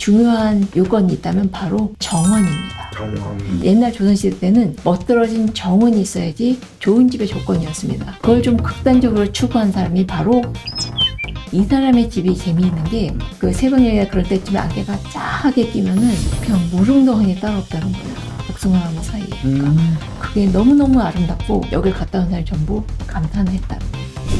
중요한 요건이 있다면 바로 정원입니다. 정원. 옛날 조선시대 때는 멋들어진 정원이 있어야지 좋은 집의 조건이었습니다. 그걸 좀 극단적으로 추구한 사람이 바로 이 사람의 집이 재미있는 게그 새벽녘에 그럴 때쯤에 안개가 짜하게 끼면은 그냥 무릉덩이 따로 없다는 거예요. 복숭아나무 사이에. 음. 그게 너무너무 아름답고 여길 갔다 온 사람이 전부 감탄을 했다.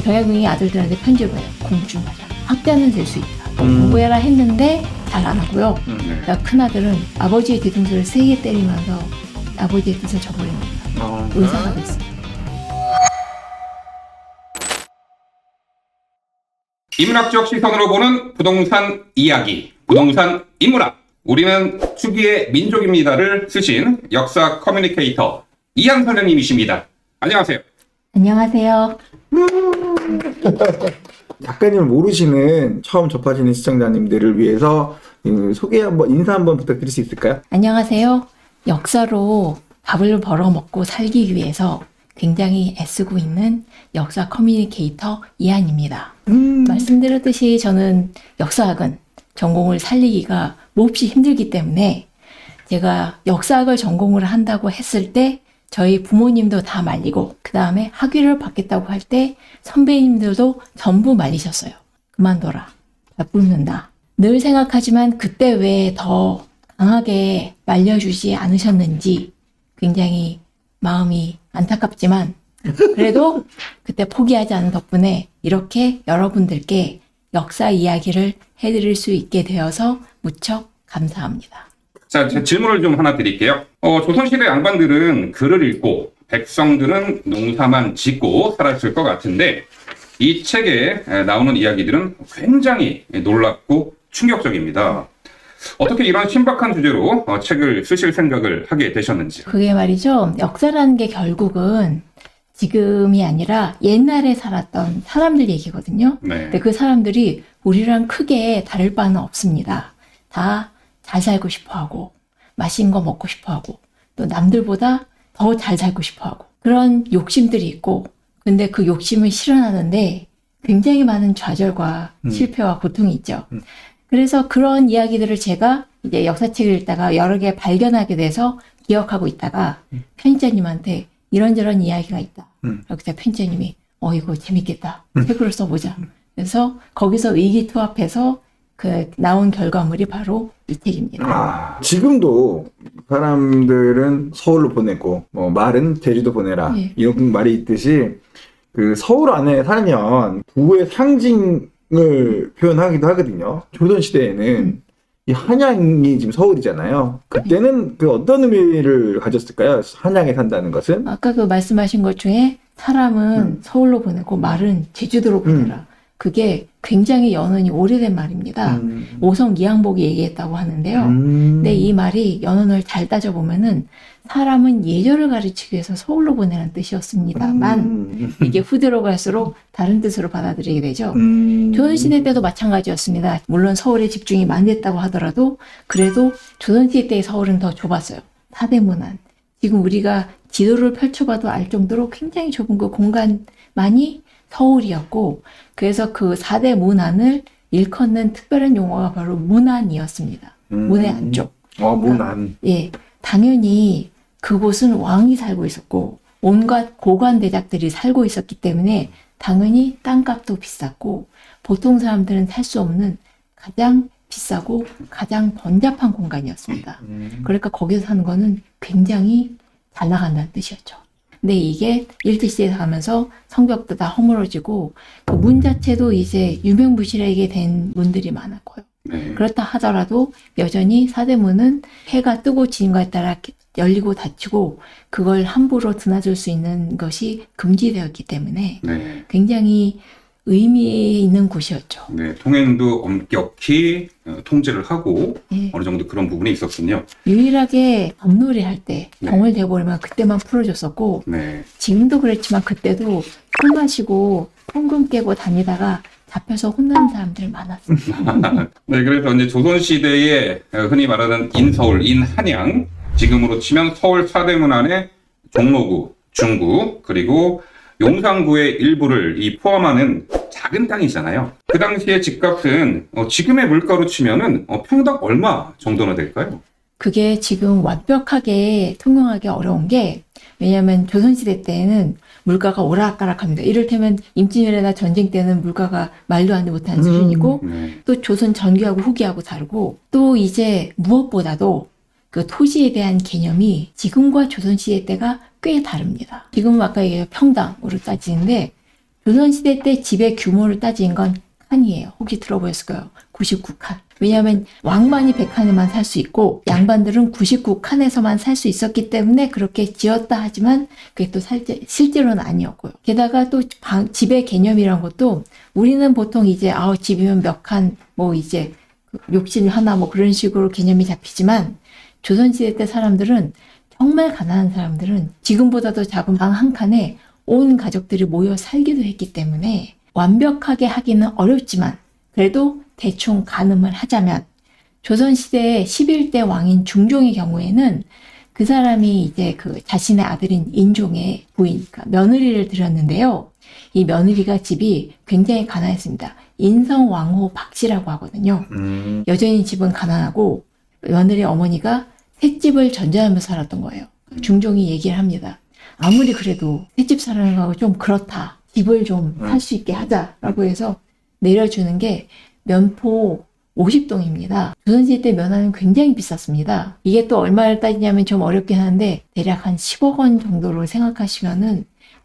병야궁이 아들들한테 편지를 해요. 공부 좀 하자. 학자는 될 수 있다. 음. 공부해라 했는데 잘 안 하고요. 네. 그러니까 큰아들은 아버지의 뒤통수를 세게 때리면서 아버지의 뜻을 저버립니다. 어. 의사가 됐어요. 인문학적 시선으로 보는 부동산 이야기, 부동산 인문학. 우리는 추기의 민족입니다를 쓰신 역사 커뮤니케이터 이한 선생님이십니다. 안녕하세요. 안녕하세요. 작가님을 모르시는 처음 접하시는 시청자님들을 위해서 음, 소개 한번 인사 한번 부탁드릴 수 있을까요? 안녕하세요. 역사로 밥을 벌어 먹고 살기 위해서 굉장히 애쓰고 있는 역사 커뮤니케이터 이한입니다. 음. 말씀드렸듯이 저는 역사학은 전공을 살리기가 몹시 힘들기 때문에 제가 역사학을 전공을 한다고 했을 때 저희 부모님도 다 말리고 그 다음에 학위를 받겠다고 할 때 선배님들도 전부 말리셨어요. 그만둬라. 다 뿜는다. 늘 생각하지만 그때 왜 더 강하게 말려주지 않으셨는지 굉장히 마음이 안타깝지만 그래도 그때 포기하지 않은 덕분에 이렇게 여러분들께 역사 이야기를 해드릴 수 있게 되어서 무척 감사합니다. 자, 제 질문을 좀 하나 드릴게요. 어, 조선시대 양반들은 글을 읽고 백성들은 농사만 짓고 살았을 것 같은데 이 책에 에, 나오는 이야기들은 굉장히 놀랍고 충격적입니다. 어떻게 이런 신박한 주제로 어, 책을 쓰실 생각을 하게 되셨는지. 그게 말이죠. 역사라는 게 결국은 지금이 아니라 옛날에 살았던 사람들 얘기거든요. 네. 근데 그 사람들이 우리랑 크게 다를 바는 없습니다. 다 잘 살고 싶어 하고, 맛있는 거 먹고 싶어 하고, 또 남들보다 더 잘 살고 싶어 하고, 그런 욕심들이 있고, 근데 그 욕심을 실현하는데 굉장히 많은 좌절과 음. 실패와 고통이 있죠. 음. 그래서 그런 이야기들을 제가 이제 역사책을 읽다가 여러 개 발견하게 돼서 기억하고 있다가 편집자님한테 이런저런 이야기가 있다. 음. 여기서 편집자님이 어 이거 재밌겠다. 책으로 써보자. 그래서 거기서 의기투합해서 그 나온 결과물이 바로 이 책입니다. 아, 지금도 사람들은 서울로 보내고 뭐 말은 제주도 보내라 예. 이런 말이 있듯이 그 서울 안에 살면 부의 상징을 표현하기도 하거든요. 조선 시대에는 이 한양이 지금 서울이잖아요. 그때는 그 어떤 의미를 가졌을까요? 한양에 산다는 것은? 아까 그 말씀하신 것 중에 사람은 음. 서울로 보내고 말은 제주도로 보내라. 그게 굉장히 연원이 오래된 말입니다. 음. 오성 이항복이 얘기했다고 하는데요. 음. 근데 이 말이 연원을 잘 따져보면은 사람은 예절을 가르치기 위해서 서울로 보내는 뜻이었습니다만 음. 이게 후대로 갈수록 다른 뜻으로 받아들이게 되죠. 음. 조선시대 때도 마찬가지였습니다. 물론 서울에 집중이 많이 됐다고 하더라도 그래도 조선시대 때의 서울은 더 좁았어요. 사대문안. 지금 우리가 지도를 펼쳐봐도 알 정도로 굉장히 좁은 그 공간만이 서울이었고 그래서 그 사대 문안을 일컫는 특별한 용어가 바로 문안이었습니다. 음. 문의 안쪽. 어, 문안. 예, 당연히 그곳은 왕이 살고 있었고 온갖 고관 대작들이 살고 있었기 때문에 당연히 땅값도 비쌌고 보통 사람들은 살 수 없는 가장 비싸고 가장 번잡한 공간이었습니다. 음. 그러니까 거기서 사는 거는 굉장히 잘 나간다는 뜻이었죠. 근데 이게 일제시대에 가면서 성벽도 다 허물어지고 그 문 자체도 이제 유명무실하게 된 문들이 많았고요. 네. 그렇다 하더라도 여전히 사대문은 해가 뜨고 지는 것에 따라 열리고 닫히고 그걸 함부로 드나들 수 있는 것이 금지되었기 때문에 네. 굉장히 의미 있는 곳이었죠. 네. 통행도 엄격히 어, 통제를 하고 예. 어느 정도 그런 부분이 있었군요. 유일하게 밤놀이 할 때 네. 병을 대버리면 그때만 풀어줬었고 네. 지금도 그랬지만 그때도 술 마시고 현금 깨고 다니다가 잡혀서 혼나는 사람들 많았어요. 네, 그래서 이제 조선시대에 어, 흔히 말하는 인서울, 인한양, 지금으로 치면 서울 사대문 안에 종로구, 중구, 그리고 용산구의 일부를 이 포함하는 작은 땅이잖아요. 그 당시에 집값은 어, 지금의 물가로 치면은 어, 평당 얼마 정도나 될까요? 그게 지금 완벽하게 통용하기 어려운 게 왜냐하면 조선시대 때에는 물가가 오락가락합니다. 이를테면 임진왜란이나 전쟁 때는 물가가 말도 안돼 못하는 음. 수준이고 네. 또 조선 전기하고 후기하고 다르고 또 이제 무엇보다도 그 토지에 대한 개념이 지금과 조선시대 때가 꽤 다릅니다. 지금은 아까 얘기한 평당으로 따지는데 조선시대 때 집의 규모를 따진 건 칸이에요. 혹시 들어보셨을까요? 99칸. 왜냐하면 왕만이 100칸에만 살 수 있고 양반들은 99칸에서만 살 수 있었기 때문에 그렇게 지었다 하지만 그게 또 살제, 실제로는 아니었고요. 게다가 또 방- 집의 개념이란 것도 우리는 보통 이제 아우 집이면 몇 칸 뭐 이제 그 욕실 하나 뭐 그런 식으로 개념이 잡히지만 조선시대 때 사람들은 정말 가난한 사람들은 지금보다도 작은 방 한 칸에 온 가족들이 모여 살기도 했기 때문에 완벽하게 하기는 어렵지만 그래도 대충 가늠을 하자면 조선시대의 11대 왕인 중종의 경우에는 그 사람이 이제 그 자신의 아들인 인종의 부인, 그러니까 며느리를 들였는데요. 이 며느리가 집이 굉장히 가난했습니다. 인성 왕후 박씨라고 하거든요. 음. 여전히 집은 가난하고 며느리 어머니가 셋집을 전전하며 살았던 거예요. 중종이 얘기를 합니다. 아무리 그래도 셋집 사는 거하고 좀 그렇다. 집을 좀 살 수 있게 하자라고 해서 내려주는 게 면포 50동입니다. 조선시대 때 면화는 굉장히 비쌌습니다. 이게 또 얼마를 따지냐면 좀 어렵긴 한데 대략 한 10억 원 정도로 생각하시면은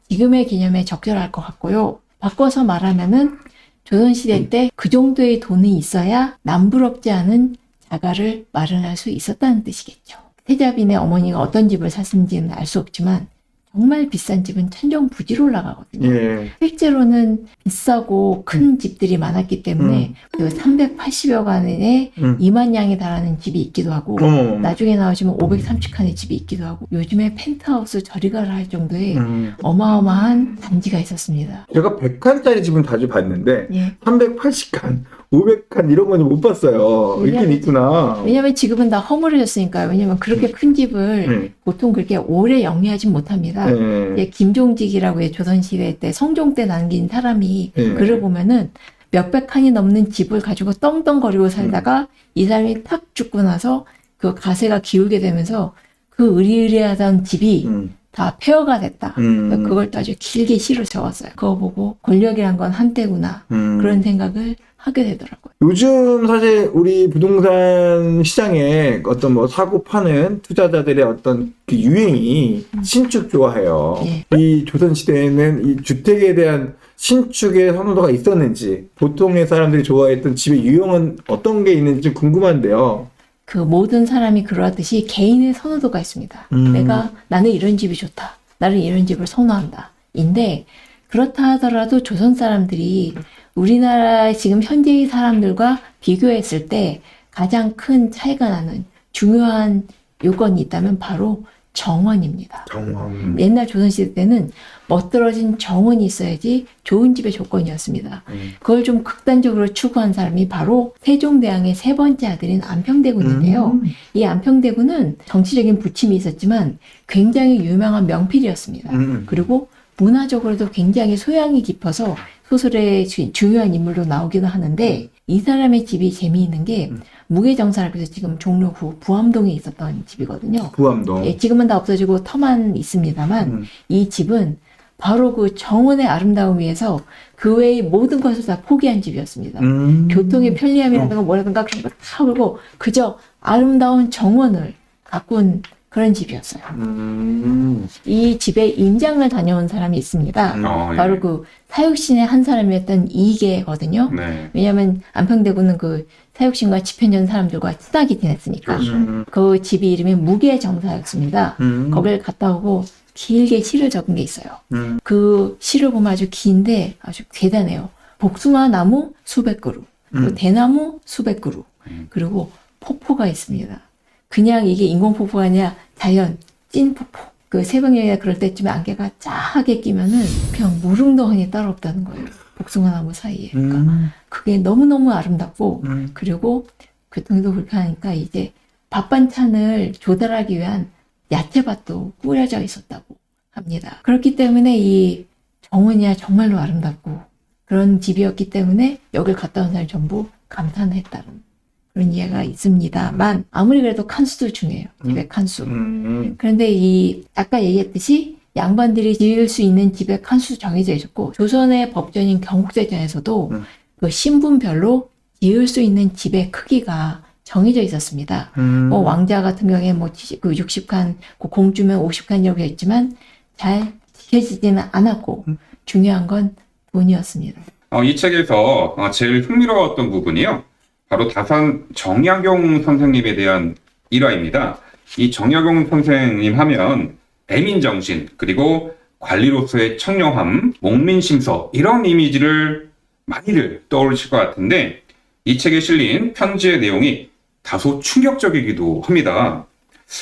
지금의 개념에 적절할 것 같고요. 바꿔서 말하면은 조선시대 때 그 정도의 돈이 있어야 남부럽지 않은 자가를 마련할 수 있었다는 뜻이겠죠. 태자빈의 어머니가 어떤 집을 샀는지는 알 수 없지만 정말 비싼 집은 천정 부지로 올라가거든요. 예. 실제로는 비싸고 큰 집들이 많았기 때문에 그 380여 간에 음. 2만 양에 달하는 집이 있기도 하고 어머. 나중에 나오시면 530칸의 집이 있기도 하고 요즘에 펜트하우스 저리가를 할 정도의 음. 어마어마한 단지가 있었습니다. 제가 100칸짜리 집은 자주 봤는데 예. 380칸, 500칸 이런 거는 못 봤어요. 있긴 왜냐면- 있구나. 왜냐면 지금은 다 허물어졌으니까요. 왜냐면 그렇게 큰 집을 네. 보통 그렇게 오래 영위하진 못합니다. 네. 예, 김종직이라고 해 조선시대 때 성종 때 남긴 사람이 네. 글을 보면은 몇백 칸이 넘는 집을 가지고 떵떵거리고 살다가 이 사람이 탁 죽고 나서 그 가세가 기울게 되면서 그 의리의리하던 집이 음. 다 폐허가 됐다. 음. 그걸 또 아주 길게 시를 적었어요. 그거 보고 권력이란 건 한때구나. 음. 그런 생각을 하게 되더라고요. 요즘 사실 우리 부동산 시장에 어떤 뭐 사고 파는 투자자들의 어떤 그 유행이 신축 좋아해요. 예. 이 조선 시대에는 이 주택에 대한 신축의 선호도가 있었는지 보통의 사람들이 좋아했던 집의 유형은 어떤 게 있는지 궁금한데요. 그 모든 사람이 그러하듯이 개인의 선호도가 있습니다. 음. 내가 나는 이런 집이 좋다. 나는 이런 집을 선호한다. 인데 그렇다 하더라도 조선 사람들이 우리나라 지금 현재의 사람들과 비교했을 때 가장 큰 차이가 나는 중요한 요건이 있다면 바로 정원입니다. 정원. 옛날 조선시대 때는 멋들어진 정원이 있어야지 좋은 집의 조건이었습니다. 음. 그걸 좀 극단적으로 추구한 사람이 바로 세종대왕의 세 번째 아들인 안평대군인데요. 음. 이 안평대군은 정치적인 부침이 있었지만 굉장히 유명한 명필이었습니다. 음. 그리고 문화적으로도 굉장히 소양이 깊어서 소설의 주- 중요한 인물로 나오기도 하는데 이 사람의 집이 재미있는 게 음. 무게정사라고 해서 지금 종로구 부암동에 있었던 집이거든요. 부암동. 예, 지금은 다 없어지고 터만 있습니다만 음. 이 집은 바로 그 정원의 아름다움 위해서 그 외의 모든 것을 다 포기한 집이었습니다. 음. 교통의 편리함이라든가 뭐라든가 그런 거다 그러고 그저 아름다운 정원을 가꾼 그런 집이었어요. 음. 이 집에 임장을 다녀온 사람이 있습니다. 음. 어, 예. 바로 그 사육신의 한 사람이었던 이계거든요. 네. 왜냐하면 안평대구는 그 사육신과 집현전 사람들과 친하게 지냈으니까. 그렇죠. 음. 그 집이 이름이 무계정사였습니다. 음. 거기를 갔다 오고 길게 시를 적은 게 있어요. 음. 그 시를 보면 아주 긴데 아주 대단해요. 복숭아 나무 수백 그루, 음. 대나무 수백 그루, 음. 그리고 폭포가 있습니다. 그냥 이게 인공 폭포가 아니라 자연 찐 폭포. 그 새벽녘에 그럴 때쯤에 안개가 짜하게 끼면은 그냥 무릉덩어리 따로 없다는 거예요. 복숭아 나무 사이에. 그러니까 음. 그게 너무너무 아름답고 음. 그리고 교통도 불편하니까 이제 밥 반찬을 조달하기 위한 야채밭도 꾸려져 있었다고 합니다. 그렇기 때문에 이 정원이야 정말로 아름답고 그런 집이었기 때문에 여길 갔다 온 사람이 전부 감탄했다는 그런 이해가 있습니다만 아무리 그래도 칸수도 중요해요. 집의 칸수. 음. 그런데 이 아까 얘기했듯이 양반들이 지을 수 있는 집의 칸수 정해져 있었고 조선의 법전인 경국대전에서도 음. 그 신분별로 지을 수 있는 집의 크기가 정해져 있었습니다. 음. 뭐 왕자 같은 경우에 뭐그 60칸, 그 공주면 50칸이라고 했지만 잘 지켜지지는 않았고 음. 중요한 건 돈이었습니다. 어, 이 책에서 어, 제일 흥미로웠던 부분이요. 바로 다산 정약용 선생님에 대한 일화입니다. 이 정약용 선생님 하면 애민 정신 그리고 관리로서의 청렴함, 목민심서 이런 이미지를 많이들 떠올리실 것 같은데 이 책에 실린 편지의 내용이 다소 충격적이기도 합니다.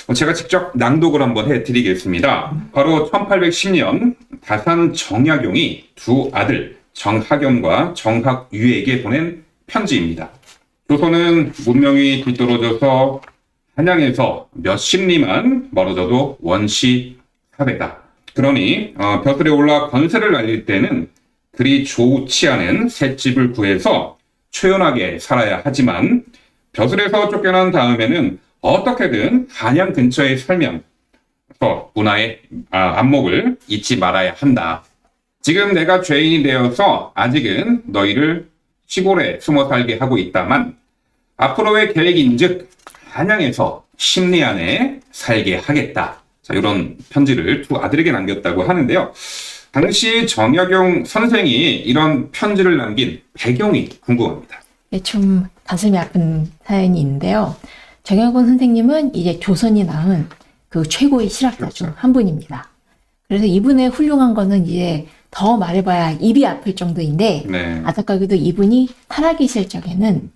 어, 제가 직접 낭독을 한번 해드리겠습니다. 바로 1810년 다산 정약용이 두 아들 정학연과 정학유에게 보낸 편지입니다. 조선은 문명이 뒤떨어져서 한양에서 몇십 리만 멀어져도 원시 사회다. 그러니 어, 벼슬에 올라 권세를 날릴 때는 그리 좋지 않은 셋집을 구해서 초연하게 살아야 하지만 벼슬에서 쫓겨난 다음에는 어떻게든 한양 근처에 살면서 문화의 아, 안목을 잊지 말아야 한다. 지금 내가 죄인이 되어서 아직은 너희를 시골에 숨어 살게 하고 있다만 앞으로의 계획인즉 한양에서 10리 안에 살게 하겠다. 자, 이런 편지를 두 아들에게 남겼다고 하는데요. 당시 정약용 선생이 이런 편지를 남긴 배경이 궁금합니다. 예, 좀 가슴이 아픈 사연이 있는데요. 정약원 선생님은 이제 조선이 낳은 그 최고의 실학자 중 한 분입니다. 그래서 이분의 훌륭한 거는 이제 더 말해봐야 입이 아플 정도인데 네. 안타깝게도 이분이 살아계실 적에는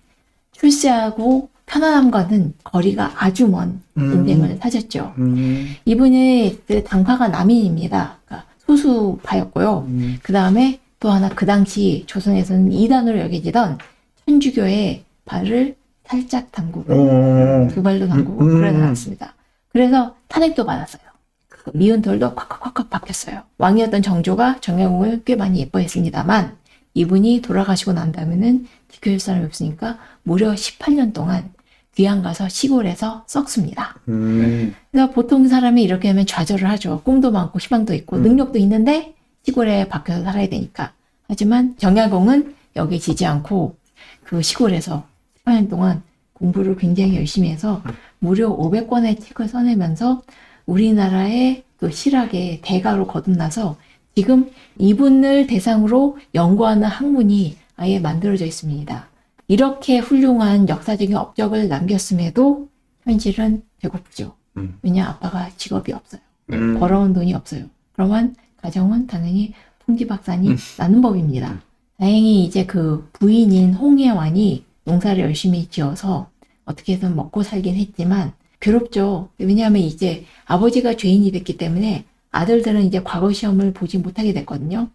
출세하고 편안함과는 거리가 아주 먼 음. 인생을 사셨죠. 음. 이분이 그 당파가 남인입니다. 그러니까 소수파였고요. 음. 그 다음에 또 하나 그 당시 조선에서는 이단으로 여겨지던 천주교의 발을 살짝 담그고 어. 두 발도 담그고 음, 음. 그러지 않았습니다. 그래서 탄핵도 받았어요. 그 미운 돌도 콱콱콱콱 박혔어요. 왕이었던 정조가 정약용을 꽤 많이 예뻐했습니다만 이분이 돌아가시고 난 다음에는 지켜줄 사람이 없으니까 무려 18년 동안 귀양 가서 시골에서 썩습니다. 음. 그래서 보통 사람이 이렇게 하면 좌절을 하죠. 꿈도 많고 희망도 있고 음. 능력도 있는데 시골에 박혀서 살아야 되니까. 하지만 정약용은 여기 지지 않고 그 시골에서 18년 동안 공부를 굉장히 열심히 해서 무려 500권의 책을 써내면서 우리나라의 그 실학의 대가로 거듭나서 지금 이분을 대상으로 연구하는 학문이 아예 만들어져 있습니다. 이렇게 훌륭한 역사적인 업적을 남겼음에도 현실은 배고프죠. 음. 왜냐 아빠가 직업이 없어요. 음. 벌어온 돈이 없어요. 그러면 가정은 당연히 풍지박산이 나는 법입니다. 다행히 이제 그 부인인 홍혜환이 농사를 열심히 지어서 어떻게든 먹고 살긴 했지만 괴롭죠. 왜냐하면 이제 아버지가 죄인이 됐기 때문에 아들들은 이제 과거 시험을 보지 못하게 됐거든요.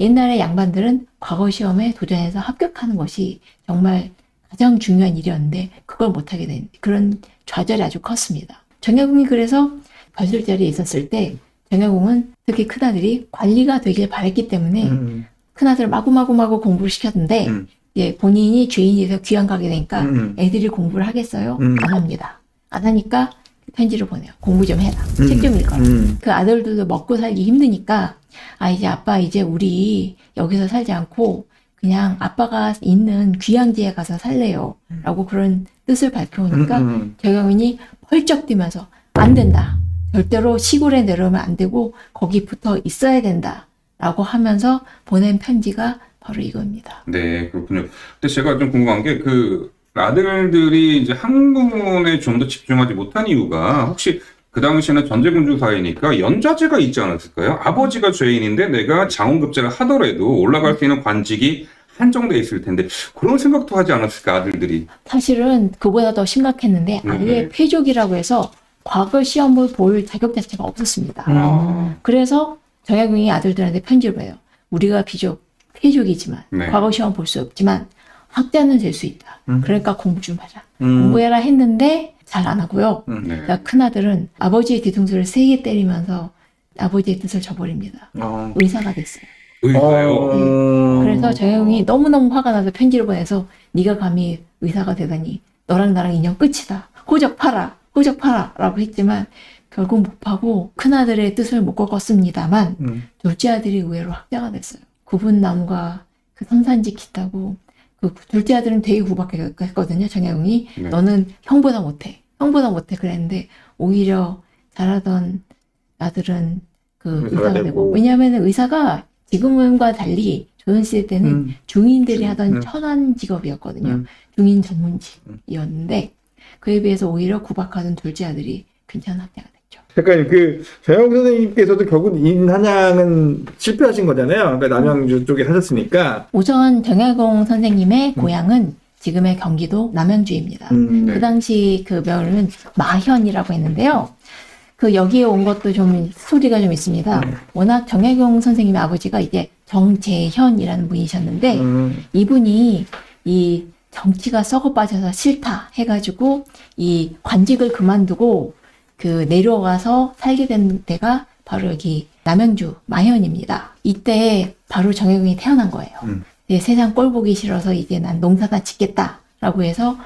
옛날에 양반들은 과거 시험에 도전해서 합격하는 것이 정말 가장 중요한 일이었는데 그걸 못하게 된 그런 좌절이 아주 컸습니다. 정약용이 그래서 벼슬 자리에 있었을 때 정약용은 특히 큰아들이 관리가 되길 바랬기 때문에 음. 큰아들을 마구마구 마구 공부를 시켰는데 음. 이제 본인이 죄인이 돼서 귀양 가게 되니까 음. 애들이 공부를 하겠어요? 음. 안 합니다. 안 하니까 편지를 보내요. 공부 좀 해라. 음. 책좀 읽어라. 음. 그 아들들도 먹고 살기 힘드니까 아 이제 아빠 이제 우리 여기서 살지 않고 그냥 아빠가 있는 귀향지에 가서 살래요. 라고 그런 뜻을 밝혀오니까 음, 음. 정영인이 펄쩍 뛰면서 안 된다. 절대로 시골에 내려오면 안 되고 거기 붙어 있어야 된다. 라고 하면서 보낸 편지가 바로 이겁니다. 네, 그렇군요. 근데 제가 좀 궁금한 게 그 아들들이 이제 학문에 좀 더 집중하지 못한 이유가 혹시 그 당시에는 전제군주 사회니까 연좌제가 있지 않았을까요? 아버지가 죄인인데 내가 장원급제를 하더라도 올라갈 수 있는 관직이 한정돼 있을 텐데 그런 생각도 하지 않았을까 아들들이? 사실은 그보다 더 심각했는데 네. 아예 폐족이라고 해서 과거 시험을 볼 자격 자체가 없었습니다. 음. 그래서 정약용이 아들들한테 편지를 해요. 우리가 비록 폐족이지만 네. 과거 시험 볼 수 없지만 학자는 될 수 있다. 음. 그러니까 공부 좀 하자. 음. 공부해라 했는데 잘 안 하고요. 음. 네. 그러니까 큰아들은 아버지의 뒤통수를 세게 때리면서 아버지의 뜻을 저버립니다. 어. 의사가 됐어요. 의사요. 어... 그래서 정혜영이 너무너무 화가 나서 편지를 보내서 네가 감히 의사가 되다니 너랑 나랑 인연 끝이다. 호적 팔아. 호적 팔아. 라고 했지만 결국 못 파고 큰아들의 뜻을 못 꺾었습니다만 음. 둘째 아들이 의외로 학자가 됐어요. 구분남과 그 선산 지키다고 그 둘째 아들은 되게 구박했거든요. 정혜영이 네. 너는 형보다 못해. 형보다 못해 그랬는데 오히려 잘하던 아들은 그 의사가 되고. 되고 왜냐하면 의사가 지금과 달리 조선 시대 때는 음. 중인들이 하던 음. 천한 직업이었거든요. 음. 중인 전문직이었는데 그에 비해서 오히려 구박하던 둘째 아들이 괜찮은 학자가 됐 죠. 잠깐 그 정영 선생님께서도 결국 인한양은 실패하신 거잖아요. 그러니까 남양주 쪽에 사셨으니까. 정혜공 음. 선생님의 고향은 지금의 경기도 남양주입니다. 음. 네. 그 당시 그 명은 마현이라고 했는데요. 그 여기에 온 것도 좀 스토리가 좀 있습니다. 네. 워낙 정혜경 선생님의 아버지가 이제 정재현이라는 분이셨는데 음. 이분이 이 정치가 썩어 빠져서 싫다 해가지고 이 관직을 그만두고 그 내려가서 살게 된 데가 바로 여기 남양주 마현입니다. 이때 바로 정혜경이 태어난 거예요. 음. 세상 꼴 보기 싫어서 이제 난 농사나 짓겠다라고 해서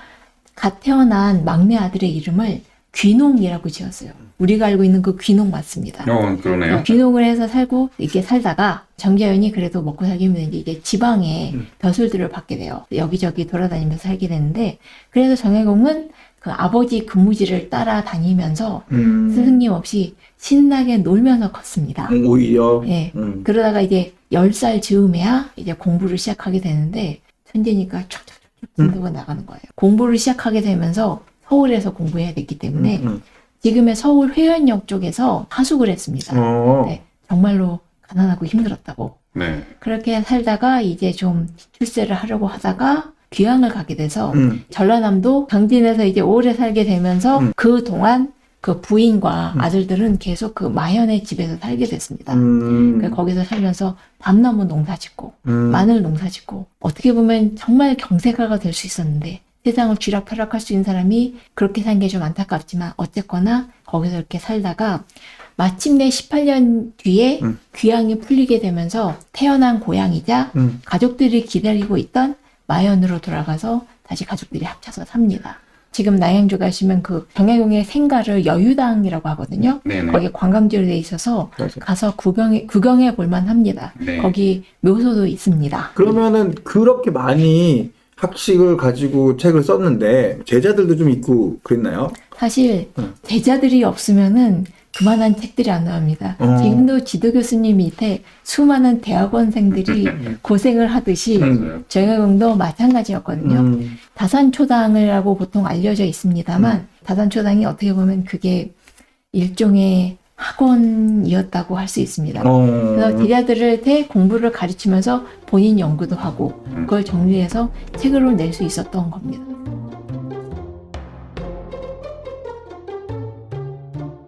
갓 태어난 막내 아들의 이름을 귀농이라고 지었어요. 우리가 알고 있는 그 귀농 맞습니다. 어, 그러네요. 귀농을 해서 살고 이렇게 살다가 정재현이 그래도 먹고 살기 힘든 이제 지방에 음. 벼슬들을 받게 돼요. 여기저기 돌아다니면서 살게 되는데 그래서 정혜공은 그 아버지 근무지를 따라다니면서 음. 스승님 없이 신나게 놀면서 컸습니다. 음, 오히려. 예. 음. 그러다가 이제 10살 즈음에야 이제 공부를 시작하게 되는데 천재니까 음. 진도가 나가는 거예요. 공부를 시작하게 되면서 서울에서 공부해야 됐기 때문에 음, 음. 지금의 서울 회원역 쪽에서 하숙을 했습니다. 어. 네. 정말로 가난하고 힘들었다고. 네. 그렇게 살다가 이제 좀 출세를 하려고 하다가 귀향을 가게 돼서 음. 전라남도 강진에서 이제 오래 살게 되면서 음. 그 동안 그 부인과 음. 아들들은 계속 그 마현의 집에서 살게 됐습니다. 음. 그래서 거기서 살면서 밤나무 농사 짓고 음. 마늘 농사 짓고 어떻게 보면 정말 경제가가 될 수 있었는데 세상을 쥐락펴락할 수 있는 사람이 그렇게 산 게 좀 안타깝지만 어쨌거나 거기서 이렇게 살다가 마침내 18년 뒤에 음. 귀향이 풀리게 되면서 태어난 고향이자 음. 가족들이 기다리고 있던 마현으로 돌아가서 다시 가족들이 합쳐서 삽니다. 지금 남양주 가시면 그 정혜공의 생가를 여유당이라고 하거든요. 네네. 거기 관광지로 돼 있어서 맞아. 가서 구경해, 구경해 볼만 합니다. 네. 거기 묘소도 있습니다. 그러면은 그렇게 많이 학식을 가지고 책을 썼는데 제자들도 좀 있고 그랬나요? 사실 음. 제자들이 없으면은 그만한 책들이 안 나옵니다. 어. 지금도 지도 교수님 밑에 수많은 대학원생들이 고생을 하듯이. 정혜공도 마찬가지였거든요. 음. 다산초당이라고 보통 알려져 있습니다만 다산초당이 어떻게 보면 그게 일종의 학원이었다고 할 수 있습니다. 어. 그래서 대 공부를 가르치면서 본인 연구도 하고 그걸 정리해서 책으로 낼 수 있었던 겁니다.